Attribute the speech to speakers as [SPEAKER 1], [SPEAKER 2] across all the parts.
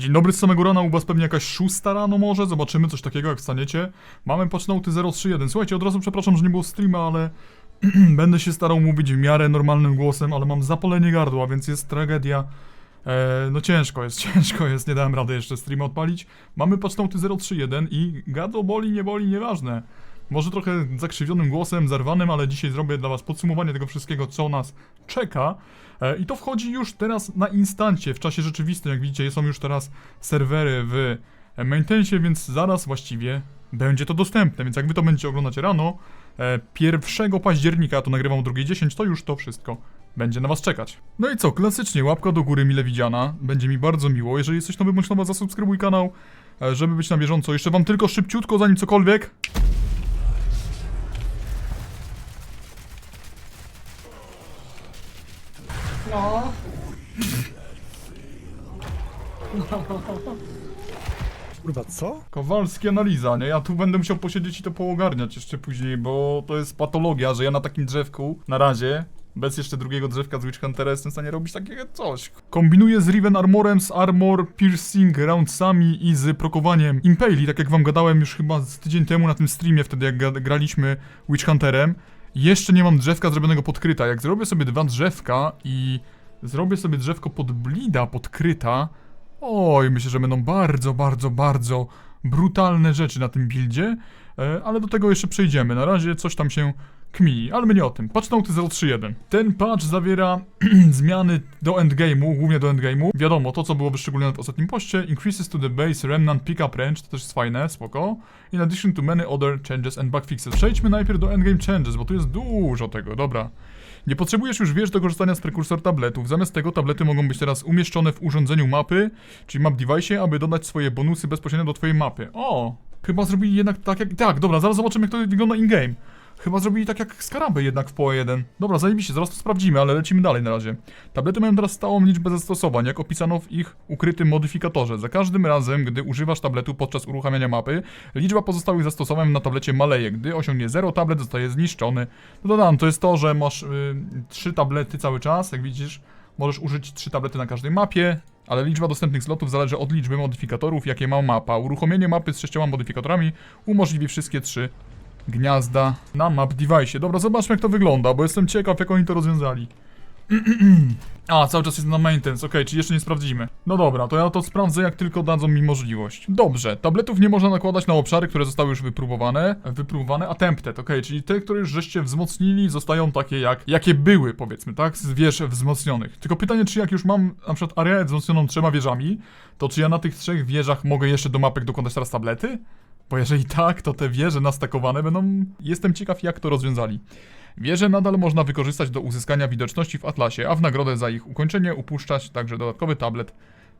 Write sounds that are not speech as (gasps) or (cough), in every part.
[SPEAKER 1] Dzień dobry z samego rana, u was pewnie jakaś szósta rano może, zobaczymy coś takiego jak wstaniecie. Mamy patchnouty 031. Słuchajcie, od razu przepraszam, że nie było streama, ale (clears throat) będę się starał mówić w miarę normalnym głosem, ale mam zapalenie gardła, więc jest tragedia. E, no ciężko jest, (laughs) ciężko jest, nie dałem rady jeszcze streama odpalić. Mamy patchnouty 031 i gardło boli, nie boli, nieważne. Może trochę zakrzywionym głosem, zerwanym, ale dzisiaj zrobię dla was podsumowanie tego wszystkiego, co nas czeka. E, I to wchodzi już teraz na instancie, w czasie rzeczywistym, jak widzicie, są już teraz serwery w maintenance, więc zaraz właściwie będzie to dostępne, więc jak wy to będziecie oglądać rano, e, 1 października, ja to nagrywam o 2.10, to już to wszystko będzie na was czekać. No i co, klasycznie łapka do góry mile widziana, będzie mi bardzo miło, jeżeli jesteś nowy bądź nowa, zasubskrybuj kanał, e, żeby być na bieżąco. Jeszcze wam tylko szybciutko, zanim cokolwiek,
[SPEAKER 2] No.
[SPEAKER 3] Kurwa, co?
[SPEAKER 1] Kowalski analiza, nie? Ja tu będę musiał posiedzieć i to poogarniać jeszcze później, bo to jest patologia, że ja na takim drzewku, na razie, bez jeszcze drugiego drzewka z Witch Huntera jestem w stanie robić takiego coś. Kombinuję z Riven Armorem, z Armor Piercing Roundsami i z prokowaniem Impali, tak jak wam gadałem już chyba z tydzień temu na tym streamie, wtedy jak graliśmy Witch Hunterem. Jeszcze nie mam drzewka zrobionego pod kryta. Jak zrobię sobie dwa drzewka i zrobię sobie drzewko pod blida podkryta, Oj, myślę, że będą bardzo, bardzo, bardzo brutalne rzeczy na tym buildzie, e, ale do tego jeszcze przejdziemy. Na razie coś tam się kmini, ale my nie o tym. Patch Note 031. Ten patch zawiera (clears throat) zmiany do endgame'u, głównie do endgame'u. Wiadomo, to co było wyszczególnione w ostatnim poście, increases to the base remnant pickup range, to też jest fajne, spoko. In addition to many other changes and bug fixes. Przejdźmy najpierw do endgame changes, bo tu jest dużo tego, dobra. Nie potrzebujesz już wież do korzystania z prekursor tabletów. Zamiast tego tablety mogą być teraz umieszczone w urządzeniu mapy, czyli map device, aby dodać swoje bonusy bezpośrednio do twojej mapy. O! Chyba zrobili jednak tak jak... Tak, dobra, zaraz zobaczymy jak to wygląda in-game. Chyba zrobili tak jak Skaraby jednak w PoE 1. Dobra, zajebiście, zaraz to sprawdzimy, ale lecimy dalej na razie. Tablety mają teraz stałą liczbę zastosowań, jak opisano w ich ukrytym modyfikatorze. Za każdym razem, gdy używasz tabletu podczas uruchamiania mapy, liczba pozostałych zastosowań na tablecie maleje. Gdy osiągnie 0, tablet zostaje zniszczony. No dodam, to jest to, że masz y, trzy tablety cały czas, jak widzisz. Możesz użyć trzy tablety na każdej mapie, ale liczba dostępnych slotów zależy od liczby modyfikatorów, jakie ma mapa. Uruchomienie mapy z sześcioma modyfikatorami umożliwi wszystkie trzy gniazda na map device. Dobra, zobaczmy jak to wygląda, bo jestem ciekaw jak oni to rozwiązali. (clears throat) A, cały czas jest na maintenance, okej, czyli jeszcze nie sprawdzimy. No dobra, to ja to sprawdzę jak tylko dadzą mi możliwość. Dobrze, tabletów nie można nakładać na obszary, które zostały już wypróbowane. Wypróbowane, attempted, okej, czyli te, które już żeście wzmocnili zostają takie jak, jakie były powiedzmy, tak, z wież wzmocnionych. Tylko pytanie, czy jak już mam na przykład areę wzmocnioną trzema wieżami, to czy ja na tych trzech wieżach mogę jeszcze do mapek dokładać teraz tablety? Bo jeżeli tak, to te wieże nastakowane będą... Jestem ciekaw, jak to rozwiązali. Wieże nadal można wykorzystać do uzyskania widoczności w Atlasie, a w nagrodę za ich ukończenie upuszczać także dodatkowy tablet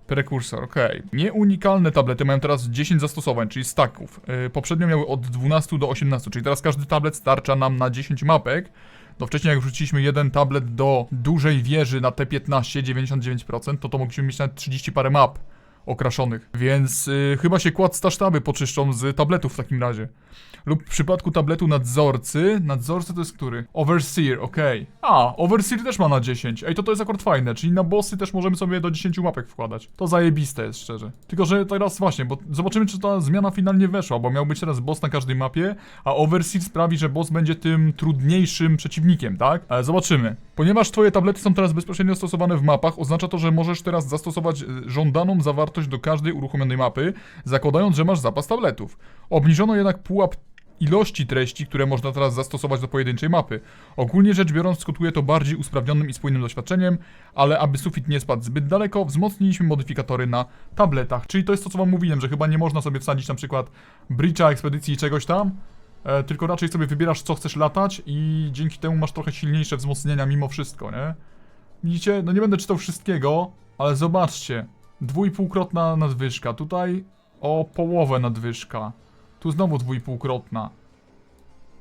[SPEAKER 1] Prekursor, okej. Nieunikalne tablety mają teraz 10 zastosowań, czyli stacków. Yy, poprzednio miały od 12 do 18, czyli teraz każdy tablet starcza nam na 10 mapek. No wcześniej jak wrzuciliśmy jeden tablet do dużej wieży na T15, 99%, to to mogliśmy mieć nawet 30 parę map okraszonych. Więc y, chyba się kład stasztaby poczyszczą z tabletów w takim razie. Lub w przypadku tabletu nadzorcy. Nadzorcy to jest który? Overseer, okej. A, Overseer też ma na 10. Ej, to to jest akurat fajne, czyli na bossy też możemy sobie do 10 mapek wkładać. To zajebiste jest, szczerze. Tylko, że teraz właśnie, bo zobaczymy, czy ta zmiana finalnie weszła, bo miał być teraz boss na każdej mapie, a Overseer sprawi, że boss będzie tym trudniejszym przeciwnikiem, tak? Ale zobaczymy. Ponieważ twoje tablety są teraz bezpośrednio stosowane w mapach, oznacza to, że możesz teraz zastosować y, żądaną zawartość do każdej uruchomionej mapy, zakładając, że masz zapas tabletów. Obniżono jednak pułap ilości treści, które można teraz zastosować do pojedynczej mapy. Ogólnie rzecz biorąc, skutkuje to bardziej usprawnionym i spójnym doświadczeniem, ale aby sufit nie spadł zbyt daleko, wzmocniliśmy modyfikatory na tabletach. Czyli to jest to, co wam mówiłem, że chyba nie można sobie wsadzić na przykład breacha, ekspedycji i czegoś tam, e, tylko raczej sobie wybierasz, co chcesz latać i dzięki temu masz trochę silniejsze wzmocnienia mimo wszystko, nie? Widzicie? No nie będę czytał wszystkiego, ale zobaczcie. Dwójpółkrotna nadwyżka, tutaj o połowę nadwyżka. Tu znowu dwójpółkrotna.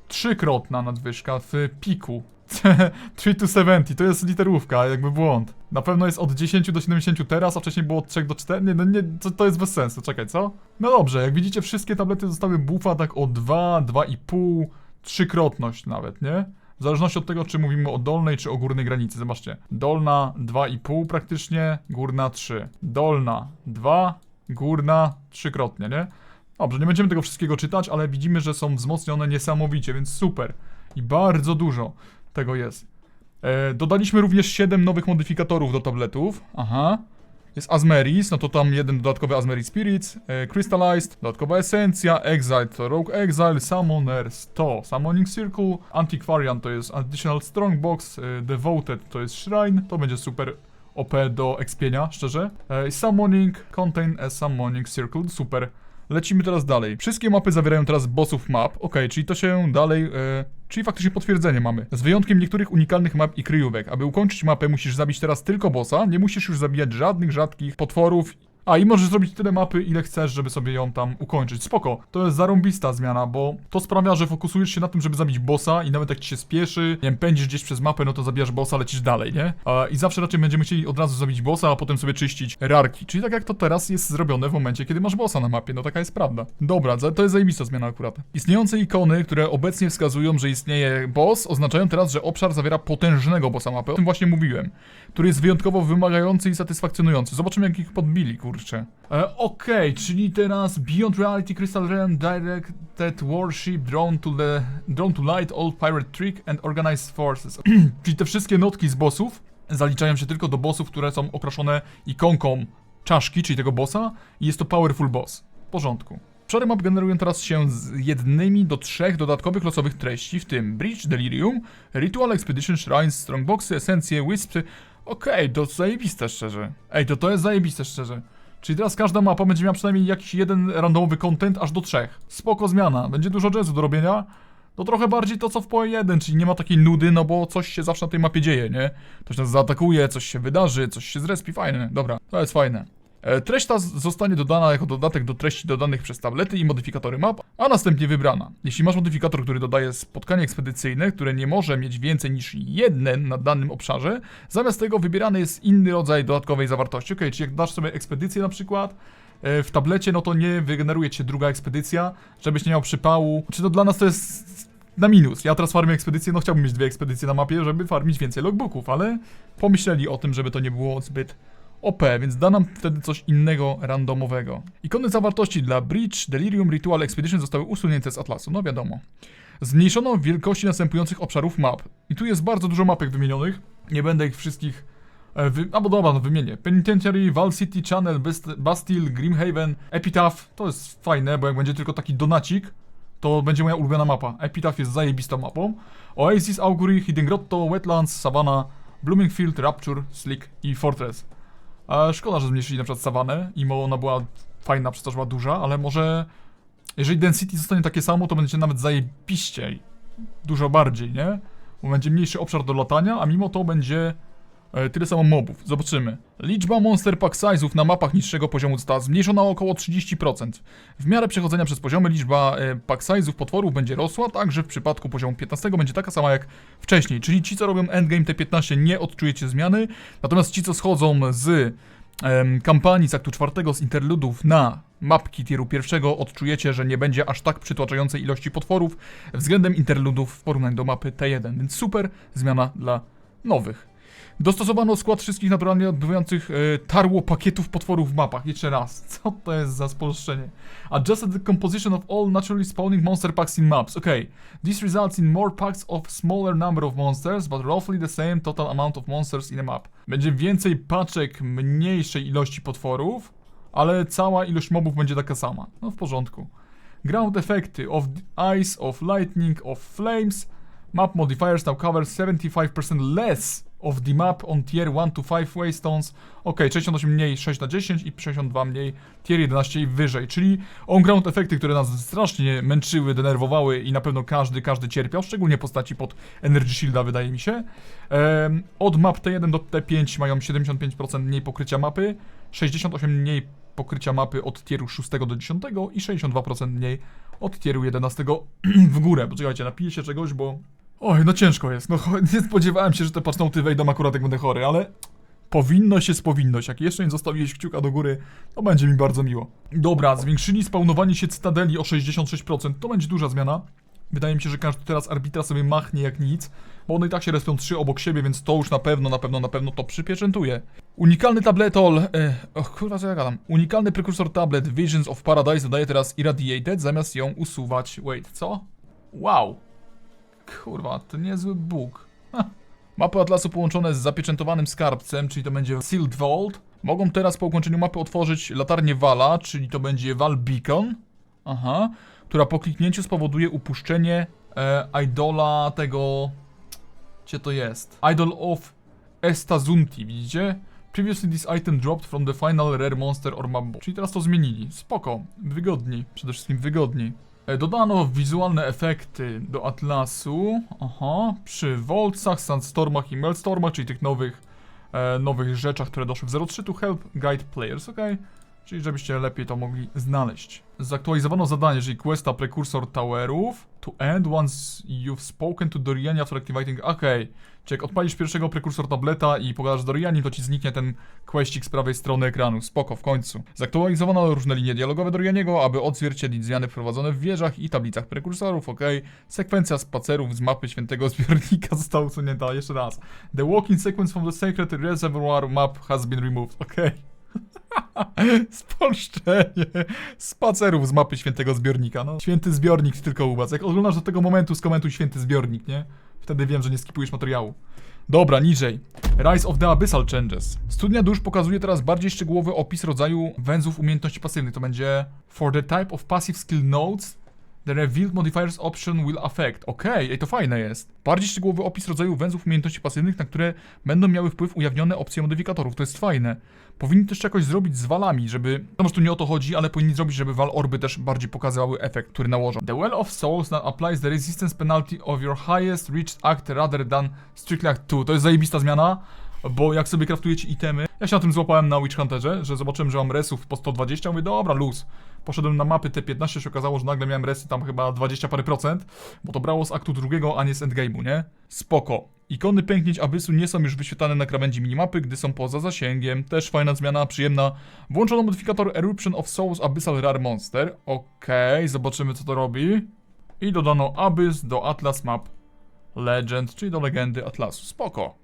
[SPEAKER 1] Trzykrotna nadwyżka w piku. (laughs) 3 to 70, to jest literówka, jakby błąd. Na pewno jest od 10 do 70 teraz, a wcześniej było od 3 do 4. Nie, no nie, to, to jest bez sensu, czekaj, co? No dobrze, jak widzicie, wszystkie tablety zostały buffa tak o 2, 2,5, trzykrotność nawet, nie? W zależności od tego, czy mówimy o dolnej, czy o górnej granicy. Zobaczcie. Dolna 2,5 praktycznie, górna 3. Dolna 2, górna trzykrotnie, nie? Dobrze, nie będziemy tego wszystkiego czytać, ale widzimy, że są wzmocnione niesamowicie, więc super. I bardzo dużo tego jest. E, dodaliśmy również 7 nowych modyfikatorów do tabletów. Aha. Jest Asmeris, no to tam jeden dodatkowy Asmeris Spirits, e, Crystallized, dodatkowa Esencja, Exile to Rogue Exile, Summoners to Summoning Circle, Antiquarian to jest Additional Strongbox, e, Devoted to jest Shrine, to będzie super OP do expienia, szczerze. E, Summoning, Contain a Summoning Circle, super. Lecimy teraz dalej. Wszystkie mapy zawierają teraz bossów map. Ok, czyli to się dalej. E, czyli faktycznie potwierdzenie mamy. Z wyjątkiem niektórych unikalnych map i kryjówek. Aby ukończyć mapę, musisz zabić teraz tylko bossa. Nie musisz już zabijać żadnych rzadkich potworów. A i możesz zrobić tyle mapy, ile chcesz, żeby sobie ją tam ukończyć. Spoko. To jest zarąbista zmiana, bo to sprawia, że fokusujesz się na tym, żeby zabić bossa i nawet jak ci się spieszy, nie wiem, pędzisz gdzieś przez mapę, no to zabijasz bossa, lecisz dalej, nie? I zawsze raczej będziemy chcieli od razu zabić bossa, a potem sobie czyścić rarki. Czyli tak jak to teraz jest zrobione w momencie, kiedy masz bossa na mapie, no taka jest prawda. Dobra, to jest zajebista zmiana akurat. Istniejące ikony, które obecnie wskazują, że istnieje boss, oznaczają teraz, że obszar zawiera potężnego bossa mapy. O tym właśnie mówiłem. Który jest wyjątkowo wymagający i satysfakcjonujący. Zobaczymy, jak ich podbili. E, Okej, czyli teraz Beyond Reality Crystal Realm Directed Warship Drawn to, the, drawn to Light All Pirate Trick and Organized Forces. (clears throat) czyli te wszystkie notki z bossów zaliczają się tylko do bossów, które są okraszone ikonką czaszki, czyli tego bossa i jest to Powerful Boss. W porządku. Obszary map generują teraz się z jednymi do trzech dodatkowych losowych treści, w tym Bridge, Delirium, Ritual Expedition, Shrines, Strongboxy, Esencje, Wispy. Okej, to zajebiste szczerze. Ej, to to jest zajebiste szczerze. Czyli teraz każda mapa będzie miała przynajmniej jakiś jeden randomowy content aż do trzech. Spoko zmiana. Będzie dużo jazzu do robienia. To trochę bardziej to co w PoE 1, czyli nie ma takiej nudy, no bo coś się zawsze na tej mapie dzieje, nie? Ktoś nas zaatakuje, coś się wydarzy, coś się zrespi, fajne. Dobra, to jest fajne. E, Treść ta zostanie dodana jako dodatek do treści dodanych przez tablety i modyfikatory map, a następnie wybrana. Jeśli masz modyfikator, który dodaje spotkanie ekspedycyjne, które nie może mieć więcej niż jeden na danym obszarze, zamiast tego wybierany jest inny rodzaj dodatkowej zawartości. Ok, czyli jak dasz sobie ekspedycję na przykład, e, w tablecie, no to nie wygeneruje ci się druga ekspedycja, żebyś nie miał przypału. Czy to dla nas to jest na minus? Ja teraz farmię ekspedycję, no chciałbym mieć dwie ekspedycje na mapie, żeby farmić więcej logbooków, ale pomyśleli o tym, żeby to nie było zbyt OP, więc da nam wtedy coś innego randomowego. Ikony zawartości dla Bridge, Delirium, Ritual Expedition zostały usunięte z atlasu, no wiadomo. Zmniejszono wielkości następujących obszarów map. I tu jest bardzo dużo mapek wymienionych. Nie będę ich wszystkich. E, wy... Albo dobra, no wymienię. Penitentiary, Val City, Channel, Bast Bastille, Grimhaven, Epitaph. To jest fajne, bo jak będzie tylko taki donacik, to będzie moja ulubiona mapa. Epitaph jest zajebistą mapą. Oasis, Augury, Hidden Grotto, Wetlands, Savannah, Bloomingfield, Rapture, Slick i Fortress. A szkoda, że zmniejszyli na przykład Savanę, mimo ona była fajna, przez to, że była duża, ale może jeżeli Density zostanie takie samo, to będzie nawet zajebiście dużo bardziej, nie? Bo będzie mniejszy obszar do latania, a mimo to będzie e, tyle samo mobów. Zobaczymy. Liczba monster pack size'ów na mapach niższego poziomu została zmniejszona o około 30%. W miarę przechodzenia przez poziomy liczba e, pack size'ów potworów będzie rosła, także w przypadku poziomu 15 będzie taka sama jak wcześniej. Czyli ci, co robią endgame T15 nie odczujecie zmiany, natomiast ci, co schodzą z em, kampanii z aktu czwartego z interludów na mapki tieru pierwszego odczujecie, że nie będzie aż tak przytłaczającej ilości potworów względem interludów w porównaniu do mapy T1, więc super zmiana dla nowych. Dostosowano skład wszystkich naturalnie odbywających e, tarło pakietów potworów w mapach. Jeszcze raz, (laughs) co to jest za spolszczenie? Adjusted the composition of all naturally spawning monster packs in maps. Okay, this results in more packs of smaller number of monsters, but roughly the same total amount of monsters in a map. Będzie więcej paczek mniejszej ilości potworów, ale cała ilość mobów będzie taka sama. No w porządku. Ground efekty of ice, of lightning, of flames. Map modifiers now cover 75% less of the map on tier 1 to 5 waystones. Ok, 68 mniej 6 na 10 i 62 mniej tier 11 i wyżej. Czyli on-ground efekty, które nas strasznie męczyły, denerwowały i na pewno każdy, każdy cierpiał, szczególnie postaci pod Energy Shielda wydaje mi się. Em, od map T1 do T5 mają 75% mniej pokrycia mapy, 68 mniej pokrycia mapy od tieru 6 do 10 i 62% mniej od tieru 11 (clears throat) w górę. Poczekajcie, napiję się czegoś, bo... Oj, no ciężko jest. No (laughs) nie spodziewałem się, że te pacznoty wejdą akurat jak będę chory, ale... Powinność jest powinność. Jak jeszcze nie zostawiłeś kciuka do góry, to będzie mi bardzo miło. Dobra, zwiększyli spawnowanie się cytadeli o 66%. To będzie duża zmiana. Wydaje mi się, że każdy teraz arbitra sobie machnie jak nic, bo one i tak się respią trzy obok siebie, więc to już na pewno, na pewno, na pewno to przypieczętuje. Unikalny tabletol, e, och kurwa co ja gadam, unikalny prekursor tablet Visions of Paradise dodaje teraz Irradiated zamiast ją usuwać. Wait, co? Wow. Kurwa, to niezły bóg. Mapy Atlasu połączone z zapieczętowanym skarbcem, czyli to będzie Sealed Vault. Mogą teraz po ukończeniu mapy otworzyć latarnię Vala, czyli to będzie Val Beacon. Aha. Która po kliknięciu spowoduje upuszczenie e, idola tego... Gdzie to jest? Idol of Estazunti, widzicie? Previously this item dropped from the final rare monster or map. Czyli teraz to zmienili. Spoko. Wygodniej. Przede wszystkim wygodniej. E, Dodano wizualne efekty do Atlasu. Aha. Przy Voltsach, Sandstormach i Melstormach, czyli tych nowych, e, nowych rzeczach, które doszły w 03 to help guide players, ok? Czyli żebyście lepiej to mogli znaleźć. Zaktualizowano zadanie, czyli questa Prekursor Towerów. To end once you've spoken to Doriani after activating... Okej. Czyli jak odpalisz pierwszego Prekursor tableta i pogadasz z Dorianim, to ci zniknie ten questik z prawej strony ekranu. Spoko, w końcu. Zaktualizowano różne linie dialogowe Dorianiego, aby odzwierciedlić zmiany wprowadzone w wieżach i tablicach prekursorów, ok? Sekwencja spacerów z mapy świętego zbiornika (laughs) została usunięta. Jeszcze raz. The walking sequence from the sacred reservoir map has been removed, ok? (laughs) Spolszczenie spacerów z mapy świętego zbiornika. No, święty zbiornik tylko u was. Jak oglądasz do tego momentu, skomentuj święty zbiornik, nie? Wtedy wiem, że nie skipujesz materiału. Dobra, niżej. Rise of the Abyssal Changes. Studnia dusz pokazuje teraz bardziej szczegółowy opis rodzaju węzłów umiejętności pasywnych. To będzie For the type of passive skill nodes The revealed modifiers option will affect. Okej, ej, to fajne jest. Bardziej szczegółowy opis rodzaju węzłów umiejętności pasywnych, na które będą miały wpływ ujawnione opcje modyfikatorów. To jest fajne. Powinni też jakoś zrobić z walami, żeby... No może tu nie o to chodzi, ale powinni zrobić, żeby wal orby też bardziej pokazywały efekt, który nałożą. The Well of Souls now applies the resistance penalty of your highest reached act rather than strictly act 2. To jest zajebista zmiana. Bo jak sobie kraftujecie itemy, ja się na tym złapałem na Witch Hunterze, że zobaczyłem, że mam resów po 120, mówię, dobra, luz. Poszedłem na mapy T15, się okazało, że nagle miałem resy tam chyba 20 parę procent, bo to brało z aktu drugiego, a nie z endgame'u, nie? Spoko. Ikony pęknięć Abyssu nie są już wyświetlane na krawędzi minimapy, gdy są poza zasięgiem. Też fajna zmiana, przyjemna. Włączono modyfikator Eruption of Souls Abyssal Rare Monster. Okej, zobaczymy co to robi. I dodano Abyss do Atlas Map Legend, czyli do legendy Atlasu. Spoko.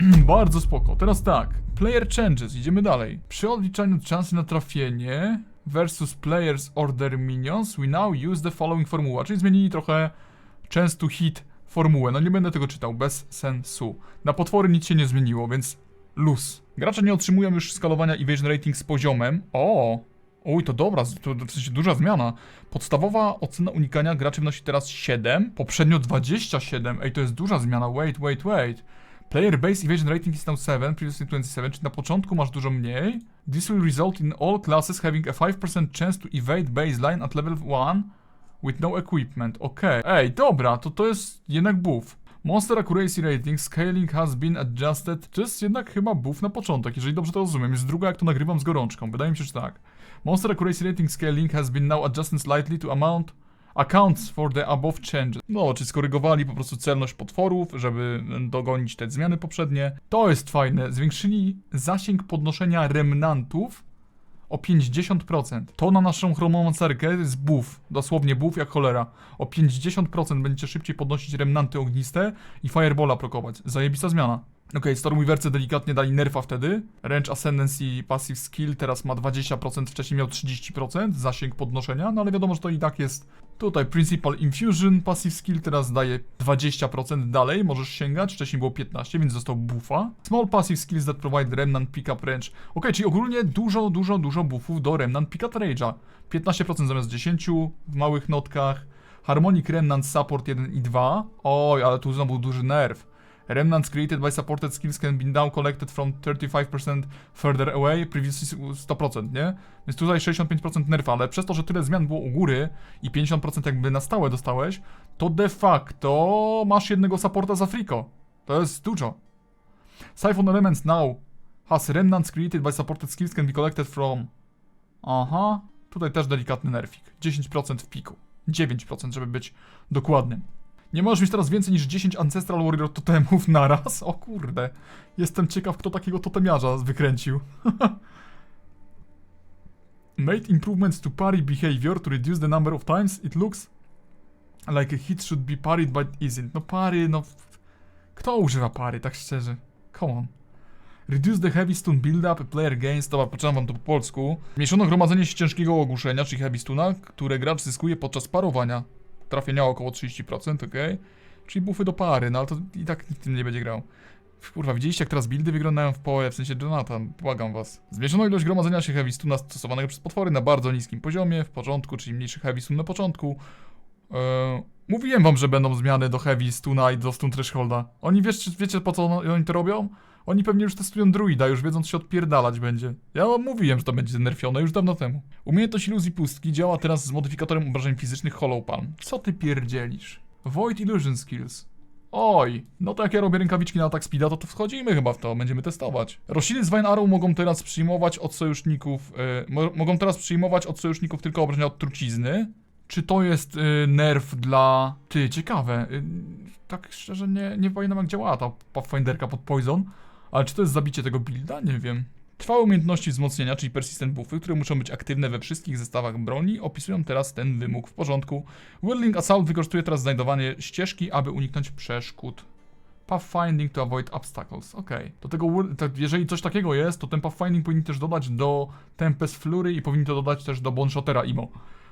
[SPEAKER 1] (clears throat) Bardzo spoko. Teraz tak. Player changes. Idziemy dalej. Przy odliczaniu szansy na trafienie versus players order minions, we now use the following formuła. Czyli zmienili trochę często hit formułę. No nie będę tego czytał, bez sensu. Na potwory nic się nie zmieniło, więc luz. Gracze nie otrzymują już skalowania evasion rating z poziomem. O! Oj, to dobra, to w sensie duża zmiana. Podstawowa ocena unikania graczy wynosi teraz 7, poprzednio 27. Ej, to jest duża zmiana. Wait, wait, wait. Player base evasion rating is now 7, previously 27, czyli na początku masz dużo mniej. This will result in all classes having a 5% chance to evade baseline at level 1 with no equipment. Okej. Ej, dobra, to to jest jednak buff. Monster Accuracy Rating Scaling has been adjusted. To jest jednak chyba buff na początek, jeżeli dobrze to rozumiem. Jest druga, jak to nagrywam z gorączką. Wydaje mi się, że tak. Monster Accuracy Rating Scaling has been now adjusted slightly to amount accounts for the above changes. No, czy skorygowali po prostu celność potworów, żeby dogonić te zmiany poprzednie. To jest fajne. Zwiększyli zasięg podnoszenia remnantów o 50%. To na naszą chromomancerkę jest buff. Dosłownie buff jak cholera. O 50% będziecie szybciej podnosić remnanty ogniste i firebola prokować. Zajebista zmiana. Okay, Stormweaverce delikatnie dali nerfa wtedy. Range Ascendancy Passive Skill teraz ma 20%, wcześniej miał 30% zasięg podnoszenia, no ale wiadomo, że to i tak jest tutaj Principal Infusion Passive Skill teraz daje 20% dalej, możesz sięgać, wcześniej było 15, więc został buffa. Small Passive Skills that provide Remnant Pickup Range. Ok, czyli ogólnie dużo, dużo, dużo buffów do Remnant Pickup Range'a. 15% zamiast 10 w małych notkach. Harmonic Remnant Support 1 i 2. Oj, ale tu znowu duży nerw. Remnants created by supported skills can be now collected from 35% further away, previously 100%, nie? Więc tutaj 65% nerfa, ale przez to, że tyle zmian było u góry i 50% jakby na stałe dostałeś, to de facto masz jednego supporta za friko. To jest dużo. Siphon Elements now has remnants created by supported skills can be collected from... Aha, tutaj też delikatny nerfik. 10% w piku. 9%, żeby być dokładnym. Nie możesz mieć teraz więcej niż 10 Ancestral Warrior totemów naraz? O kurde. Jestem ciekaw, kto takiego totemiarza wykręcił. (laughs) Made improvements to parry behavior to reduce the number of times it looks Like a hit should be parried but isn't. No pary, no... Kto używa pary, tak szczerze? Come on. Reduce the heavy stun build-up, player gains, dobra, poczytam wam to po polsku. Zmniejszono gromadzenie się ciężkiego ogłuszenia, czyli heavy stuna, które gracz zyskuje podczas parowania. Trafienia około 30%, ok? Czyli buffy do pary, no ale to i tak nikt tym nie będzie grał. Kurwa, widzieliście jak teraz buildy wyglądają w PoE, w sensie Jonathan, błagam was. Zmniejszono ilość gromadzenia się heavy stuna stosowanego przez potwory na bardzo niskim poziomie, w początku, czyli mniejszy heavy stun na początku. Eee, mówiłem wam, że będą zmiany do heavy stuna i do stun thresholda. Oni wiesz, wiecie po co on- oni to robią? Oni pewnie już testują druida, już wiedzą co się odpierdalać będzie. Ja wam mówiłem, że to będzie nerfione już dawno temu. Umiejętność iluzji pustki działa teraz z modyfikatorem obrażeń fizycznych Hollow Palm. Co ty pierdzielisz? Void Illusion Skills. Oj, no to jak ja robię rękawiczki na atak speeda, to, to wchodzimy chyba w to, będziemy testować. Rośliny z Vine Arrow mogą teraz przyjmować od sojuszników, mo mogą teraz przyjmować od sojuszników tylko obrażenia od trucizny. Czy to jest y, nerf dla... Ty, ciekawe. Y, tak szczerze nie, nie pamiętam jak działała ta Pathfinderka pod Poison, ale czy to jest zabicie tego builda? Nie wiem. Trwałe umiejętności wzmocnienia, czyli persistent buffy, które muszą być aktywne we wszystkich zestawach broni, opisują teraz ten wymóg w porządku. Whirling Assault wykorzystuje teraz znajdowanie ścieżki, aby uniknąć przeszkód. Pathfinding to avoid obstacles. Okej. Do tego, jeżeli coś takiego jest, to ten pathfinding powinien też dodać do Tempest Fury i powinien to dodać też do Boneshotera Imo.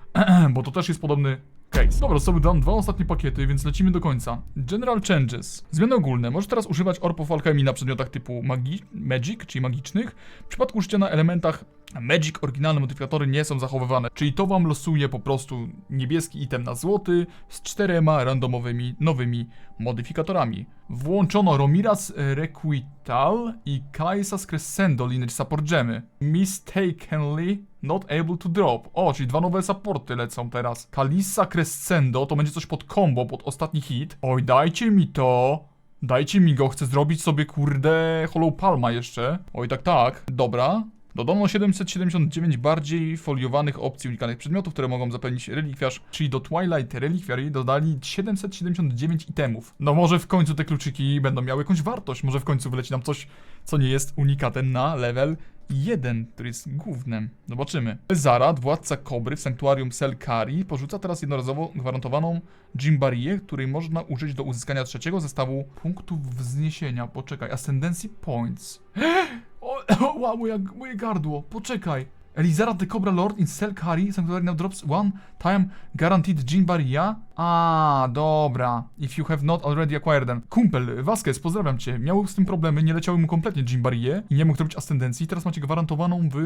[SPEAKER 1] (clears throat) bo to też jest podobny case. Dobra, sobie dam dwa ostatnie pakiety, więc lecimy do końca. General Changes. Zmiany ogólne. Możesz teraz używać Orb of Alchemy na przedmiotach typu magi Magic, czyli magicznych. W przypadku użycia na elementach Magic oryginalne modyfikatory nie są zachowywane, czyli to wam losuje po prostu niebieski item na złoty z czterema randomowymi nowymi modyfikatorami. Włączono Romiras Requital i Kaisas Crescendo Lineage Support Gemy. Mistakenly not able to drop. O, czyli dwa nowe supporty lecą teraz. Kalisa Crescendo to będzie coś pod combo, pod ostatni hit. Oj, dajcie mi to. Dajcie mi go, chcę zrobić sobie kurde Hollow Palma jeszcze. Oj, tak, tak. Dobra. Dodano 779 bardziej foliowanych opcji unikanych przedmiotów, które mogą zapewnić relikwiarz, czyli do Twilight Reliquary dodali 779 itemów. No może w końcu te kluczyki będą miały jakąś wartość, może w końcu wyleci nam coś, co nie jest unikatem na level 1, który jest głównym. Zobaczymy. Zarat, władca Kobry w sanktuarium Selkari, porzuca teraz jednorazowo gwarantowaną Jimbarię, której można użyć do uzyskania trzeciego zestawu punktów wzniesienia. Poczekaj, Ascendancy Points. (gasps) (laughs) Moja, moje gardło, poczekaj. Elizara the Cobra Lord in Selkari Sanctuary now drops one time guaranteed Jinbaria? A, dobra. If you have not already acquired them. Kumpel, Vasquez, pozdrawiam cię. Miał z tym problemy, nie leciały mu kompletnie Jinbarie i nie mógł zrobić ascendencji. Teraz macie gwarantowaną w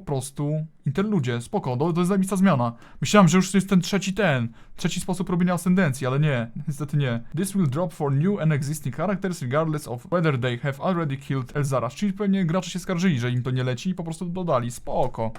[SPEAKER 1] po prostu interludzie. Spoko, to, to jest zajebista zmiana. Myślałem, że już jest ten trzeci ten, trzeci sposób robienia ascendencji, ale nie, niestety nie. This will drop for new and existing characters regardless of whether they have already killed Elzara. Czyli pewnie gracze się skarżyli, że im to nie leci i po prostu dodali. Spoko.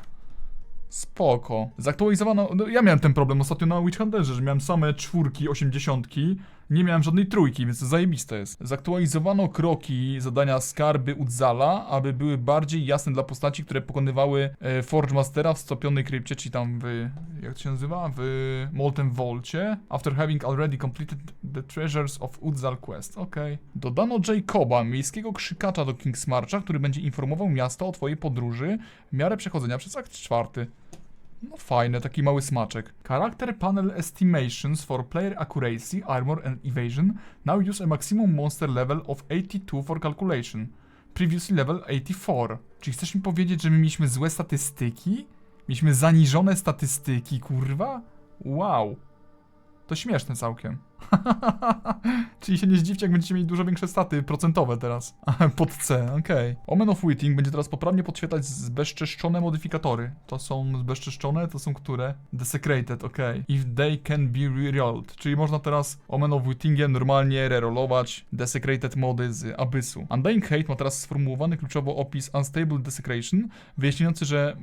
[SPEAKER 1] Spoko. Zaktualizowano. No, ja miałem ten problem ostatnio na Witch Hunterze, że miałem same czwórki, osiemdziesiątki. Nie miałem żadnej trójki, więc zajebiste jest. Zaktualizowano kroki zadania skarby Udzala, aby były bardziej jasne dla postaci, które pokonywały e, Forge Mastera w stopionej krypcie, czyli tam w. jak to się nazywa? W Molten Volcie. After having already completed the treasures of Udzal Quest. Okej. Dodano Jacoba, miejskiego krzykacza do Kingsmarcha, który będzie informował miasto o twojej podróży w miarę przechodzenia przez akt czwarty. No fajne, taki mały smaczek. Character Panel Estimations for Player Accuracy, Armor and Evasion now use a maximum monster level of 82 for calculation. Previously level 84. Czyli chcesz mi powiedzieć, że my mieliśmy złe statystyki? Mieliśmy zaniżone statystyki, kurwa? Wow. To śmieszne całkiem. (laughs) Czyli się nie zdziwcie, jak będziecie mieli dużo większe staty procentowe teraz. (laughs) Pod C, okej. Omen of Witting będzie teraz poprawnie podświetlać zbezczeszczone modyfikatory. To są zbezczeszczone, to są które? Desecrated, okej. If they can be rerolled. Czyli można teraz Omen of Wittingiem normalnie rerollować Desecrated mody z Abyssu. Undying Hate ma teraz sformułowany kluczowo opis Unstable Desecration, wyjaśniający, że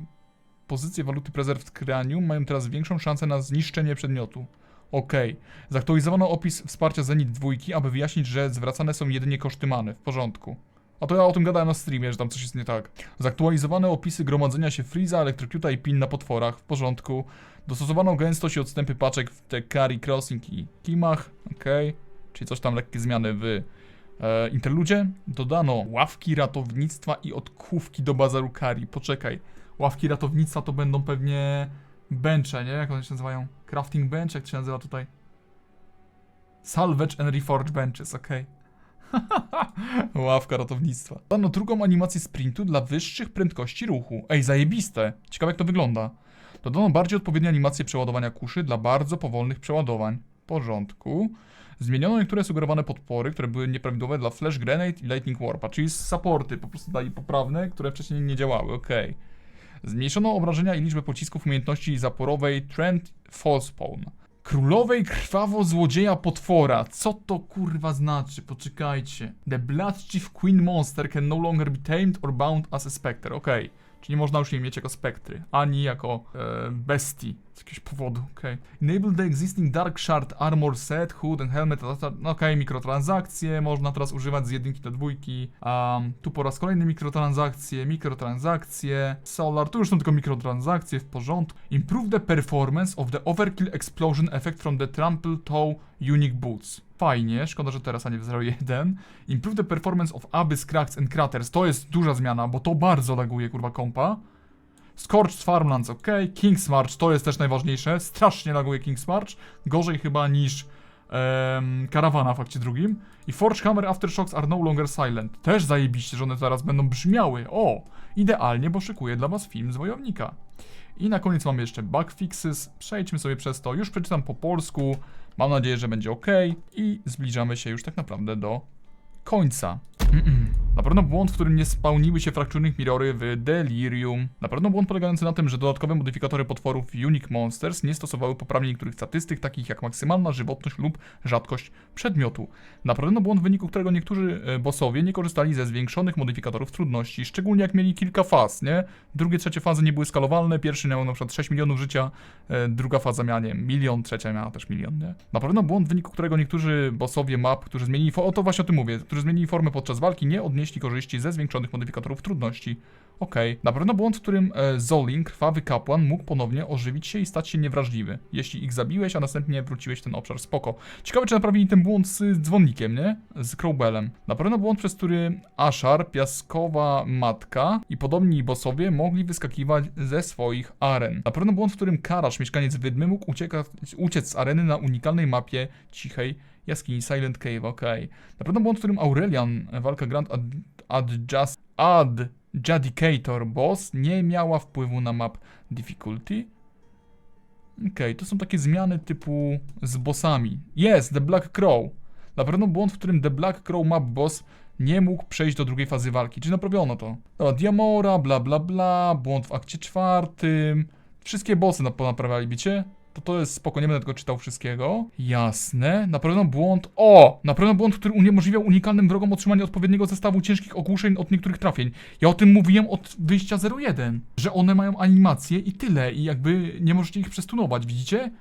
[SPEAKER 1] pozycje waluty Preserved Cranium mają teraz większą szansę na zniszczenie przedmiotu. Okej. Zaktualizowano opis wsparcia Zenit dwójki, aby wyjaśnić, że zwracane są jedynie koszty many. W porządku. A to ja o tym gadałem na streamie, że tam coś jest nie tak. Zaktualizowano opisy gromadzenia się Freeza, Electrocuta i pin na potworach. W porządku. Dostosowano gęstość i odstępy paczek w Tekari Crossing i Kimach. Okej. Czyli coś tam lekkie zmiany w e, interludzie. Dodano ławki ratownictwa i odkówki do bazaru Kari. Poczekaj. Ławki ratownictwa to będą pewnie benche, nie? Jak one się nazywają? Crafting bench, jak się nazywa tutaj? Salvage and Reforge Benches, okej. (laughs) Ławka ratownictwa. Dano drugą animację sprintu dla wyższych prędkości ruchu. Ej, zajebiste. Ciekawe jak to wygląda. Dodano bardziej odpowiednie animacje przeładowania kuszy dla bardzo powolnych przeładowań. Porządku. Zmieniono niektóre sugerowane podpory, które były nieprawidłowe dla Flash Grenade i Lightning Warpa, czyli supporty po prostu dali poprawne, które wcześniej nie działały, okej. Zmniejszono obrażenia i liczbę pocisków umiejętności zaporowej Trend Fallspawn. Królowej krwawo złodzieja potwora. Co to kurwa znaczy? Poczekajcie. The Blood Chief Queen Monster can no longer be tamed or bound as a specter. Okej. Czyli nie można już jej mieć jako spektry, ani jako e, bestii z jakiegoś powodu, okej. Enable the existing Dark Shard Armor Set, Hood and Helmet, no okej, mikrotransakcje, można teraz używać z jedynki do dwójki. Um, tu po raz kolejny mikrotransakcje, mikrotransakcje, Solar, tu już są tylko mikrotransakcje, w porządku. Improve the performance of the Overkill Explosion Effect from the Trample Toe Unique Boots. Fajnie, szkoda, że teraz, a nie w 0.1. Improve the performance of Abyss, Cracks and Craters. To jest duża zmiana, bo to bardzo laguje, kurwa, kompa. Scorched Farmlands, ok. King's March, to jest też najważniejsze. Strasznie laguje King's March. Gorzej chyba niż em, Karawana w akcie drugim. I Forge Hammer Aftershocks are no longer silent. Też zajebiście, że one zaraz będą brzmiały. O! Idealnie, bo szykuję dla was film z Wojownika. I na koniec mamy jeszcze bug fixes. Przejdźmy sobie przez to. Już przeczytam po polsku. Mam nadzieję, że będzie ok. I zbliżamy się już tak naprawdę do końca. Na pewno błąd, w którym nie spełniły się Fracturing Mirrory w Delirium. Na pewno błąd polegający na tym, że dodatkowe modyfikatory potworów Unique Monsters nie stosowały poprawnie niektórych statystyk, takich jak maksymalna żywotność lub rzadkość przedmiotu. Na pewno błąd, w wyniku którego niektórzy e, bossowie nie korzystali ze zwiększonych modyfikatorów trudności, szczególnie jak mieli kilka faz, nie? Drugie, trzecie fazy nie były skalowalne, pierwszy miał na przykład 6 milionów życia, e, druga faza miała, nie milion, trzecia miała też milion, nie? Na pewno błąd, w wyniku którego niektórzy bossowie map, którzy zmienili, o to właśnie o tym mówię, którzy zmienili formę podczas walki, nie odnieśli korzyści ze zwiększonych modyfikatorów trudności. Okej. Na pewno błąd, w którym e, Zolin, krwawy kapłan, mógł ponownie ożywić się i stać się niewrażliwy. Jeśli ich zabiłeś, a następnie wróciłeś w ten obszar, spoko. Ciekawe, czy naprawili ten błąd z dzwonnikiem, nie? Z Crowbellem. Na pewno błąd, przez który Ashar, piaskowa matka i podobni bossowie mogli wyskakiwać ze swoich aren. Na pewno błąd, w którym Karasz, mieszkaniec Wydmy, mógł ucieka, uciec z areny na unikalnej mapie cichej jaskini Silent Cave, okej. Na pewno błąd, w którym Aurelian, walka Grand Ad, Adjust, Adjudicator Boss nie miała wpływu na map difficulty. Okej, to są takie zmiany typu z bossami. Jest, The Black Crow. Na pewno błąd, w którym The Black Crow Map Boss nie mógł przejść do drugiej fazy walki. Czy naprawiono to? Dobra, Diamora, bla bla bla, błąd w akcie czwartym. Wszystkie bossy na- ponaprawiali, wiecie? To to jest spoko, nie będę tego czytał wszystkiego. Jasne. Na pewno błąd. O! Na pewno błąd, który uniemożliwiał unikalnym wrogom otrzymanie odpowiedniego zestawu ciężkich ogłuszeń od niektórych trafień. Ja o tym mówiłem od wyjścia 01. Że one mają animacje i tyle. I jakby nie możecie ich przestunować, widzicie?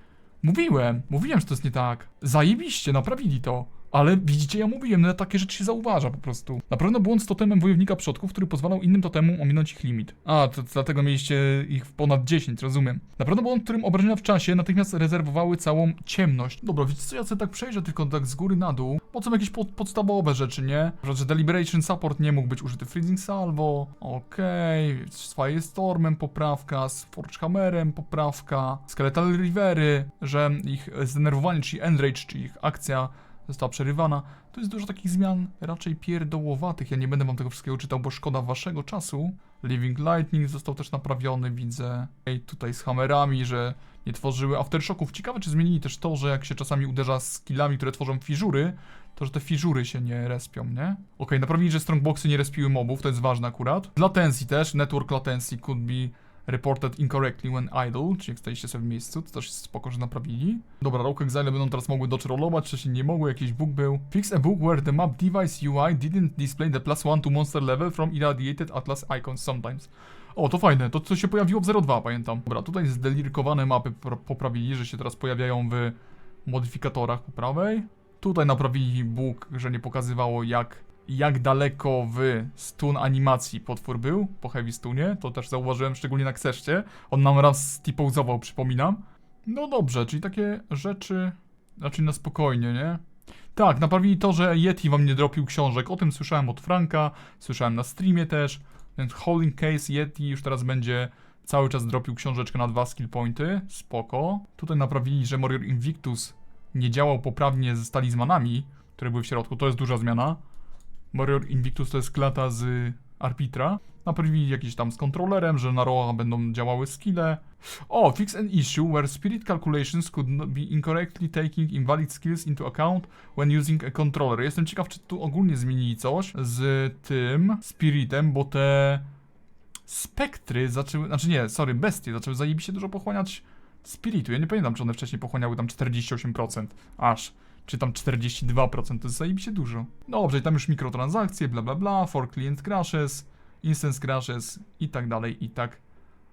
[SPEAKER 1] Mówiłem, mówiłem, że to jest nie tak. Zajebiście, naprawili to. Ale widzicie, ja mówiłem, no takie rzeczy się zauważa po prostu. Na pewno błąd z totemem wojownika przodków, który pozwalał innym totemom ominąć ich limit. A, to, to dlatego mieliście ich ponad 10, rozumiem. Na pewno błąd, którym obrażenia w czasie natychmiast rezerwowały całą ciemność. Dobra, wiecie co, ja sobie tak przejrzę tylko tak z góry na dół. Po co jakieś pod, podstawowe rzeczy, nie? Że Deliberation Support nie mógł być użyty Freezing Salvo. Okej, z Firestormem poprawka, z Forgehammerem poprawka, Skeletal Rivery, że ich zdenerwowanie, czyli Enrage, czyli ich akcja została przerywana. To jest dużo takich zmian raczej pierdołowatych. Ja nie będę wam tego wszystkiego czytał, bo szkoda waszego czasu. Living Lightning został też naprawiony, widzę. Ej, tutaj z hammerami, że nie tworzyły aftershocków. Ciekawe, czy zmienili też to, że jak się czasami uderza z skillami, które tworzą fiżury, to że te fiżury się nie respią, nie? Okej, naprawili, że strongboxy nie respiły mobów, to jest ważne akurat. Latency też, network latency could be reported incorrectly when idle, czyli jak staliście sobie w miejscu, to też jest spoko, że naprawili. Dobra, Rogue Exile będą teraz mogły doczrolować, wcześniej nie mogły, jakiś bug był. Fix a bug where the map device UI didn't display the plus one to monster level from irradiated atlas icons sometimes. O, to fajne, to co się pojawiło w 02, pamiętam. Dobra, tutaj zdelirkowane mapy poprawili, że się teraz pojawiają w modyfikatorach po prawej. Tutaj naprawili bug, że nie pokazywało jak, jak daleko w stun animacji potwór był po heavy stunie. To też zauważyłem szczególnie na Kseszcie. On nam raz stipouzował, przypominam. No dobrze, czyli takie rzeczy raczej na spokojnie, nie? Tak, naprawili to, że Yeti wam nie dropił książek. O tym słyszałem od Franka, słyszałem na streamie też. Więc Holding Case Yeti już teraz będzie cały czas dropił książeczkę na dwa skill pointy. Spoko. Tutaj naprawili, że Warrior Invictus nie działał poprawnie z talizmanami, które były w środku. To jest duża zmiana. Warrior Invictus to jest klata z Arbitra. Naprawili jakiś tam z kontrolerem, że na roa będą działały skille. O, fix an issue where spirit calculations could be incorrectly taking invalid skills into account when using a controller. Jestem ciekaw, czy tu ogólnie zmienili coś z tym spiritem, bo te spektry zaczęły, znaczy nie, sorry, bestie zaczęły zajebiście dużo pochłaniać spiritu. Ja nie pamiętam, czy one wcześniej pochłaniały tam 48%, aż, czy tam 42%, to jest zajebiście dużo. Dobrze, i tam już mikrotransakcje, bla bla bla, for client crashes, instance crashes i tak dalej, i tak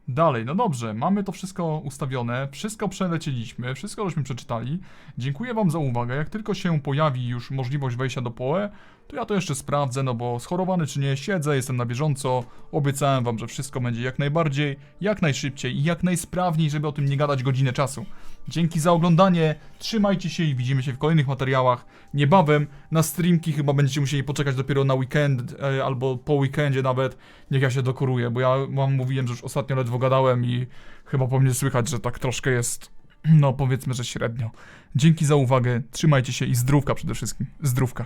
[SPEAKER 1] dalej. No dobrze, mamy to wszystko ustawione, wszystko przelecieliśmy, wszystko żeśmy przeczytali. Dziękuję wam za uwagę. Jak tylko się pojawi już możliwość wejścia do PoE, to ja to jeszcze sprawdzę, no bo schorowany czy nie, siedzę, jestem na bieżąco. Obiecałem wam, że wszystko będzie jak najbardziej, jak najszybciej i jak najsprawniej, żeby o tym nie gadać godzinę czasu. Dzięki za oglądanie, trzymajcie się i widzimy się w kolejnych materiałach. Niebawem na streamki chyba będziecie musieli poczekać dopiero na weekend e, albo po weekendzie nawet. Niech ja się dokuruję, bo ja wam mówiłem, że już ostatnio ledwo gadałem i chyba po mnie słychać, że tak troszkę jest, no powiedzmy, że średnio. Dzięki za uwagę, trzymajcie się i zdrówka przede wszystkim. Zdrówka.